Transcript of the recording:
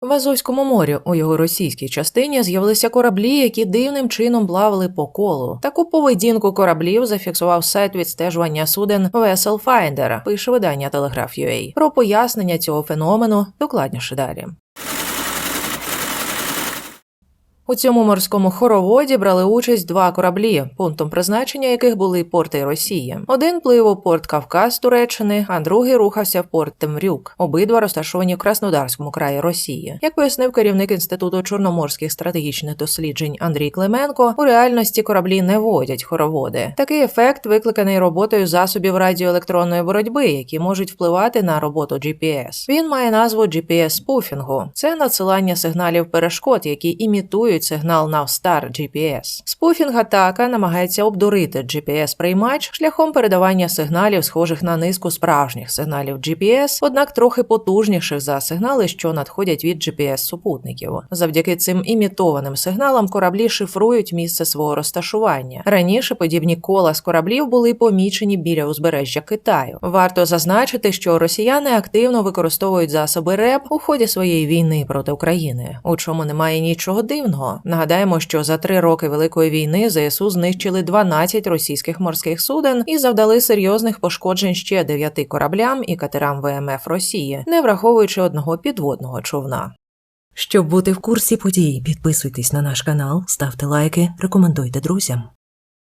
В Азовському морі у його російській частині з'явилися кораблі, які дивним чином плавали по колу. Таку поведінку кораблів зафіксував сайт відстежування суден Vessel Finder, пише видання Telegraph.ua. Про пояснення цього феномену докладніше далі. У цьому морському хороводі брали участь два кораблі, пунктом призначення яких були порти Росії. Один плив у порт Кавказ Туреччини, а другий рухався в порт Темрюк. Обидва розташовані в Краснодарському краї Росії. Як пояснив керівник інституту чорноморських стратегічних досліджень Андрій Клименко, у реальності кораблі не водять хороводи. Такий ефект викликаний роботою засобів радіоелектронної боротьби, які можуть впливати на роботу GPS. Він має назву GPS-спуфінгу. Це надсилання сигналів перешкод, які імітують сигнал Navstar GPS. Спуфінг-атака намагається обдурити GPS-приймач шляхом передавання сигналів, схожих на низку справжніх сигналів GPS, однак трохи потужніших за сигнали, що надходять від GPS-супутників. Завдяки цим імітованим сигналам кораблі шифрують місце свого розташування. Раніше подібні кола з кораблів були помічені біля узбережжя Китаю. Варто зазначити, що росіяни активно використовують засоби РЕП у ході своєї війни проти України, у чому немає нічого дивного. Нагадаємо, що за три роки Великої війни ЗСУ знищили 12 російських морських суден і завдали серйозних пошкоджень ще дев'яти кораблям і катерам ВМФ Росії, не враховуючи одного підводного човна. Щоб бути в курсі подій, підписуйтесь на наш канал, ставте лайки, рекомендуйте друзям.